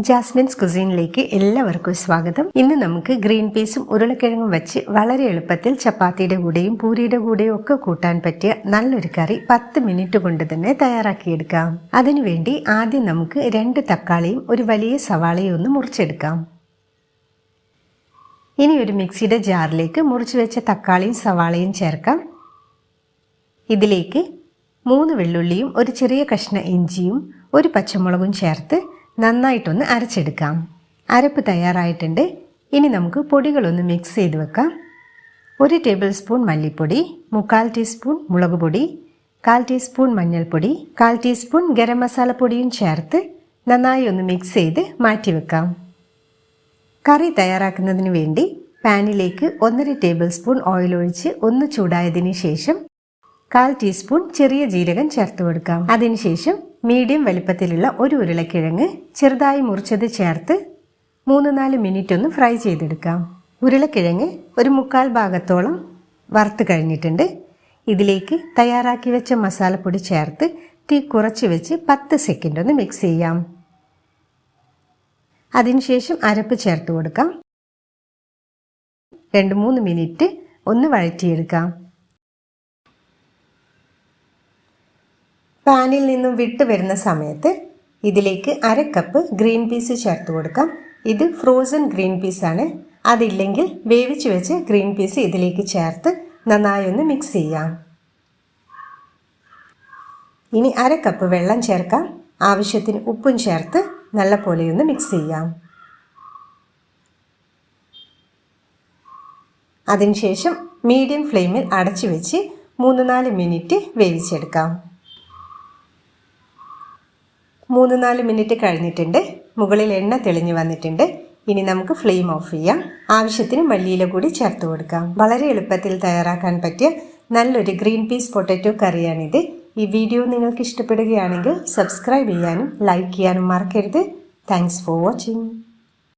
Jasmine's കുസീനിലേക്ക് എല്ലാവർക്കും സ്വാഗതം. ഇന്ന് നമുക്ക് ഗ്രീൻ പീസും ഉരുളക്കിഴങ്ങും വെച്ച് വളരെ എളുപ്പത്തിൽ ചപ്പാത്തിയുടെ കൂടെയും പൂരിയുടെ കൂടെയും ഒക്കെ കൂട്ടാൻ പറ്റിയ നല്ലൊരു കറി പത്ത് മിനിറ്റ് കൊണ്ട് തന്നെ തയ്യാറാക്കിയെടുക്കാം. അതിനുവേണ്ടി ആദ്യം നമുക്ക് രണ്ട് തക്കാളിയും ഒരു വലിയ സവാളയും ഒന്ന് മുറിച്ചെടുക്കാം. ഇനി ഒരു മിക്സിയുടെ ജാറിലേക്ക് മുറിച്ചു വെച്ച തക്കാളിയും സവാളയും ചേർക്കാം. ഇതിലേക്ക് മൂന്ന് വെള്ളുള്ളിയും ഒരു ചെറിയ കഷ്ണ ഇഞ്ചിയും ഒരു പച്ചമുളകും ചേർത്ത് നന്നായിട്ടൊന്ന് അരച്ചെടുക്കാം. അരപ്പ് തയ്യാറായിട്ടുണ്ട്. ഇനി നമുക്ക് പൊടികളൊന്ന് മിക്സ് ചെയ്ത് വെക്കാം. ഒരു ടേബിൾ സ്പൂൺ മല്ലിപ്പൊടി മുക്കാൽ ടീസ്പൂൺ മുളക് പൊടി കാൽ ടീസ്പൂൺ മഞ്ഞൾപ്പൊടി കാൽ ടീസ്പൂൺ ഗരം മസാലപ്പൊടിയും ചേർത്ത് നന്നായി ഒന്ന് മിക്സ് ചെയ്ത് മാറ്റി വെക്കാം. കറി തയ്യാറാക്കുന്നതിന് വേണ്ടി പാനിലേക്ക് ഒന്നര ടേബിൾ സ്പൂൺ ഓയിൽ ഒഴിച്ച് ഒന്ന് ചൂടായതിനു ശേഷം കാൽ ടീസ്പൂൺ ചെറിയ ജീരകം ചേർത്ത് കൊടുക്കാം. അതിനുശേഷം മീഡിയം വലിപ്പത്തിലുള്ള ഒരു ഉരുളക്കിഴങ്ങ് ചെറുതായി മുറിച്ചത് ചേർത്ത് മൂന്ന് നാല് മിനിറ്റ് ഒന്ന് ഫ്രൈ ചെയ്തെടുക്കാം. ഉരുളക്കിഴങ്ങ് ഒരു മുക്കാൽ ഭാഗത്തോളം വറുത്ത് കഴിഞ്ഞിട്ടുണ്ട്. ഇതിലേക്ക് തയ്യാറാക്കി വെച്ച മസാലപ്പൊടി ചേർത്ത് തീ കുറച്ച് വെച്ച് പത്ത് സെക്കൻഡ് ഒന്ന് മിക്സ് ചെയ്യാം. അതിനുശേഷം അരപ്പ് ചേർത്ത് കൊടുക്കാം. രണ്ട് മൂന്ന് മിനിറ്റ് ഒന്ന് വഴറ്റിയെടുക്കാം. പാനിൽ നിന്നും വിട്ട് വരുന്ന സമയത്ത് ഇതിലേക്ക് അര കപ്പ് ഗ്രീൻ പീസ് ചേർത്ത് കൊടുക്കാം. ഇത് ഫ്രോസൺ ഗ്രീൻ പീസാണ് അതില്ലെങ്കിൽ വേവിച്ച് വെച്ച് ഗ്രീൻ പീസ് ഇതിലേക്ക് ചേർത്ത് നന്നായി ഒന്ന് മിക്സ് ചെയ്യാം. ഇനി അര കപ്പ് വെള്ളം ചേർക്കാം. ആവശ്യത്തിന് ഉപ്പും ചേർത്ത് നല്ല പോലെ ഒന്ന് മിക്സ് ചെയ്യാം. അതിനുശേഷം മീഡിയം ഫ്ലെയിമിൽ അടച്ചു വെച്ച് മൂന്ന് നാല് മിനിറ്റ് വേവിച്ചെടുക്കാം. മൂന്ന് നാല് മിനിറ്റ് കഴിഞ്ഞിട്ടുണ്ട്. മുകളിൽ എണ്ണ തെളിഞ്ഞു വന്നിട്ടുണ്ട്. ഇനി നമുക്ക് ഫ്ലെയിം ഓഫ് ചെയ്യാം. ആവശ്യത്തിന് മല്ലിയില കൂടി ചേർത്ത് കൊടുക്കാം. വളരെ എളുപ്പത്തിൽ തയ്യാറാക്കാൻ പറ്റിയ നല്ലൊരു ഗ്രീൻ പീസ് പൊട്ടറ്റോ കറിയാണിത്. ഈ വീഡിയോ നിങ്ങൾക്ക് ഇഷ്ടപ്പെടുകയാണെങ്കിൽ സബ്സ്ക്രൈബ് ചെയ്യാനും ലൈക്ക് ചെയ്യാനും മറക്കരുത്. Thanks for watching